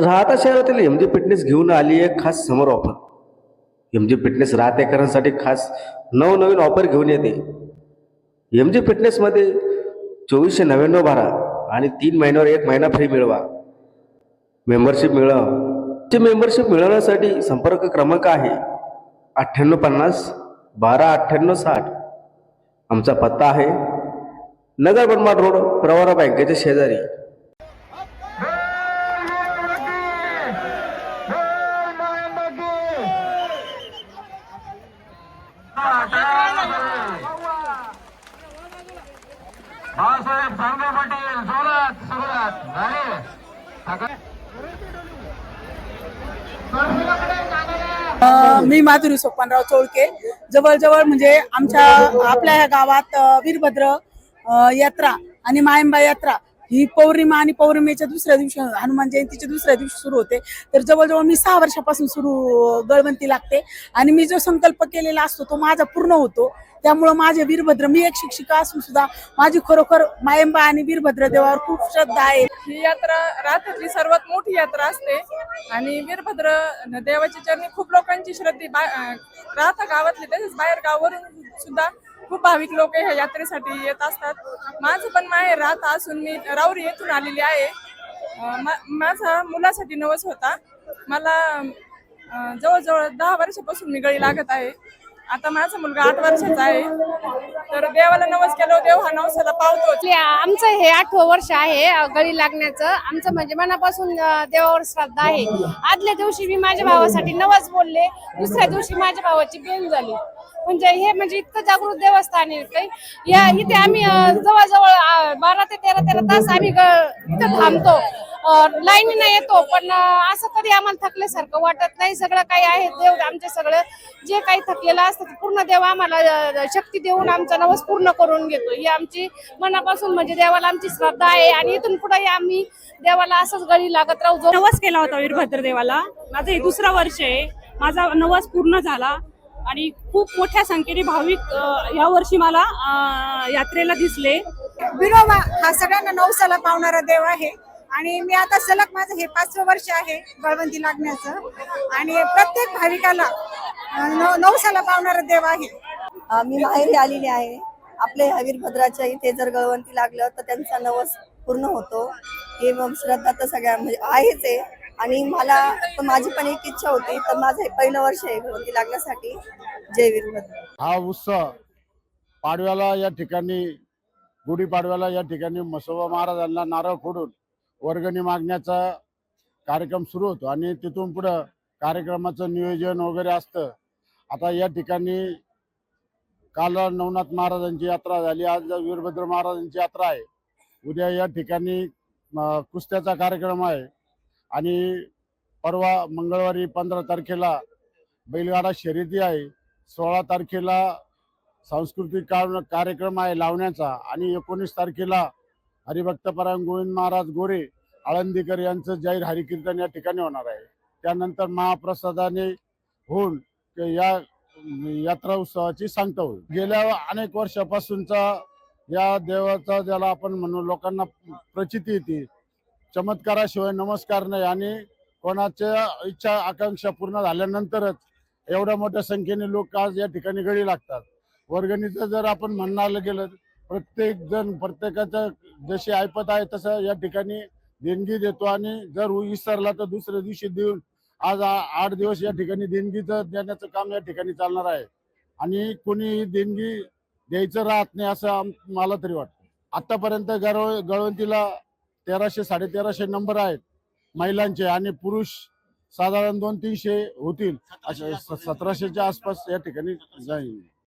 राहता शहरातील M G fitness घेऊन आली आहे खास summer offer M G fitness राहतेकरांसाठी खास नवनवीन ऑफर घेऊन येते. एम जी फिटनेसमध्ये चोवीसशे नव्याण्णव बारा आणि तीन महिन्यावर एक महिना फ्री मिळवा. मेंबरशिप मिळवा. ते मेंबरशिप मिळवण्यासाठी संपर्क क्रमांक आहे अठ्ठ्याण्णव पन्नास बारा अठ्ठ्याण्णव साठ. आमचा पत्ता आहे नगर बनमाड रोड प्रवरा बँकेच्या शेजारी. बाळासाहेब भांगे पाटील जोरात सुरुवात झाली मी माधुरी सोपानराव चोळके. जवळजवळ म्हणजे आमच्या आपल्या ह्या गावात वीरभद्र यात्रा आणि मायंबा यात्रा ही पौर्णिमा आणि पौर्णिमेच्या दुसऱ्या दिवशी हनुमान जयंतीच्या दुसऱ्या दिवशी सुरू होते. तर जवळजवळ मी सहा वर्षापासून सुरू गळवंती लागते. आणि मी जो संकल्प केलेला असतो तो माझा पूर्ण होतो. त्यामुळं माझे वीरभद्र मी एक शिक्षिका असून सुद्धा माझी खरोखर मायंबा आणि वीरभद्र देवावर खूप श्रद्धा आहे. ही यात्रा रात्रीतली सर्वात मोठी यात्रा असते. आणि वीरभद्र देवाच्या चरणी खूप लोकांची श्रद्धा राहता गावातली तसेच बाहेर गावावरून सुद्धा खूप भाविक लोक ह्या यात्रेसाठी येत असतात. माझं पण माहेर राहत असून मी राऊरी येथून आलेली आहे. माझा मुलासाठी नवस होता. मला जवळजवळ दहा वर्षापासून मी गळी लागत आहे. आता माझा मुलगा आठ वर्षाचा आहे. तर देवाला नवस केलो देव हा नवसाला पावतो आमचं हे आठवं वर्ष आहे गळी लागण्याचं. आमचं म्हणजे मनापासून देवावर श्रद्धा आहे. आदल्या दिवशी मी माझ्या भावासाठी नवस बोलले. दुसऱ्या दिवशी माझ्या भावाची बेन झाली. म्हणजे हे म्हणजे इतकं जागृत देवस्थान आहे या इथे आम्ही जवळजवळ बारा ते तेरा तेरा तास आम्ही इथं थांबतो. लाईनीनं येतो पण असं कधी आम्हाला थकल्यासारखं वाटत नाही. सगळं काही आहे देव आमचे सगळं. जे काही थकलेलं असतं ते पूर्ण देव आम्हाला शक्ती देऊन आमचा नवस पूर्ण करून घेतो. ही आमची मनापासून म्हणजे देवाला आमची श्रद्धा आहे आणि इथून पुढे आम्ही देवाला असंच गळी लागत राहू जो नवस केला होता वीरभद्र देवाला. माझं हे दुसरं वर्ष आहे. माझा नवस पूर्ण झाला आणि खूप मोठ्या संख्येने भाविक या वर्षी मला यात्रेला दिसले. विनोबा हा सगळ्यांना नवसाला पावणारा देव आहे. आणि मी आता सलग माझं हे पाचवं वर्ष आहे गळवंती लागण्याचं. आणि प्रत्येक भाविकाला नवसाला पावणारा देव आहे. मी माहेरी आलेली आहे. आपल्या ह्या वीरभद्राच्या इथे जर गळवंती लागलं तर त्यांचा नवस पूर्ण होतो. हे मग श्रद्धा तर सगळ्या म्हणजे आहेच आहे. आणि मला तर माझी पण एक इच्छा होती तर माझं हे पहिलं वर्ष आहे गळवंती लागण्यासाठी. जय वीरभद्र हा उत्सव पाडव्याला या ठिकाणी गुढीपाडव्याला या ठिकाणी मसोबा महाराजांना नारळ फोडून वर्गणी मागण्याचा कार्यक्रम सुरू होतो आणि तिथून पुढं कार्यक्रमाचं नियोजन वगैरे असतं. आता या ठिकाणी काल नवनाथ महाराजांची यात्रा झाली. आज वीरभद्र महाराजांची यात्रा आहे. उद्या या ठिकाणी कुस्त्याचा कार्यक्रम आहे. आणि परवा मंगळवारी पंधरा तारखेला बैलगाडा शर्यती आहे. सोळा तारखेला सांस्कृतिक कार्यक्रम आहे लावण्याचा आणि एकोणीस तारखेला हरिभक्तपरायण गोविंद महाराज गोरे आळंदीकर यांचं जाहीर हरिकीर्तन या ठिकाणी होणार आहे. त्यानंतर महाप्रसादाने होऊन या यात्रा उत्सवाची सांगता होईल. गेल्या अनेक वर्षापासूनचा या देवाचा ज्याला आपण म्हणू लोकांना प्रचिती येते चमत्काराशिवाय नमस्कार नाही आणि कोणाच्या इच्छा आकांक्षा पूर्ण झाल्यानंतरच एवढ्या मोठ्या संख्येने लोक आज या ठिकाणी गळी लागतात. वर्गणीचं जर आपण म्हणायला गेलं प्रत्येक जण प्रत्येकाचं जशी ऐपत आहे तसं या ठिकाणी देणगी देतो. आणि जर विसरला तर दुसऱ्या दिवशी देऊन आज आठ दिवस या ठिकाणी देणगीचं देण्याचं काम या ठिकाणी चालणार आहे. आणि कोणी देणगी द्यायचं राहत नाही असं मला तरी वाटतं. आतापर्यंत गरव गळवंतीला तेराशे साडेतेराशे नंबर आहेत महिलांचे आणि पुरुष साधारण दोन तीनशे होतील. असे सतराशेच्या आसपास या ठिकाणी जाईल.